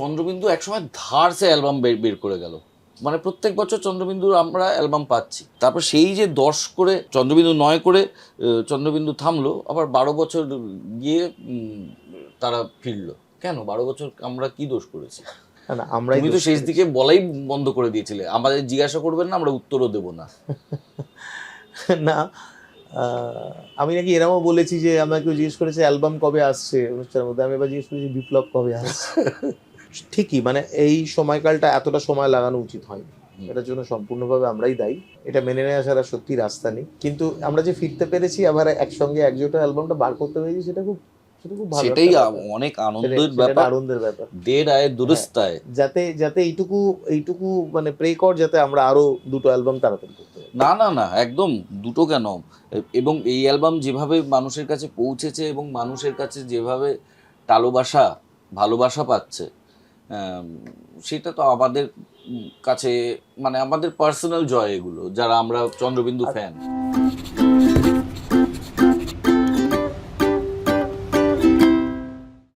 চন্দ্রবিন্দু একসময় ধারসে অ্যালবাম বের বের করে গেল। মানে প্রত্যেক বছর চন্দ্রবিন্দুর আমরা অ্যালবাম পাচ্ছি। তারপর সেই যে দশ করে চন্দ্রবিন্দু নয় করে চন্দ্রবিন্দু থামলো আবার বারো বছর গিয়ে তারা ফিরলো। কেন? বারো বছর আমরা কি দোষ করেছি? আমরাই তুমি তো শেষ দিকে বলাই বন্ধ করে দিয়েছিলে। আমাদের জিজ্ঞাসা করবেন না আমরা উত্তরও দেবো না। না আহ, আমি নাকি এরমও বলেছি যে আমাকে জিজ্ঞেস করেছে অ্যালবাম কবে আসছে? অনুষ্ঠানের মধ্যে। আমি এবার জিজ্ঞেস করেছি বিপ্লব কবে আসছে? ঠিকই মানে এই সময়কালটা এতটা সময় লাগানো উচিত হয়নি। হুম। এটার জন্য সম্পূর্ণভাবে আমরাই দায়ী। এটা মেনে নেওয়া ছাড়া সত্যি রাস্তা নেই। কিন্তু আমরা যে ফিরতে পেরেছি আবার একসঙ্গে একজোটা অ্যালবামটা বার করতে পেরেছি সেটা খুব সেটাই। অনেক আনন্দের ব্যাপার। আনন্দের ব্যাপার। দের আয় দুরস্ত যাতে যাতে এইটুকু এইটুকু মানে প্রে কর যাতে আমরা আরও দুটো অ্যালবাম তাড়াতাড়ি করতে না না না একদম দুটো কেন? এবং এই অ্যালবাম যেভাবে মানুষের কাছে পৌঁছেছে এবং মানুষের কাছে যেভাবে টালোবাসা ভালোবাসা পাচ্ছে সেটা তো আমাদের কাছে মানে আমাদের পার্সোনাল জয় এগুলো যারা আমরা চন্দ্রবিন্দু ফ্যান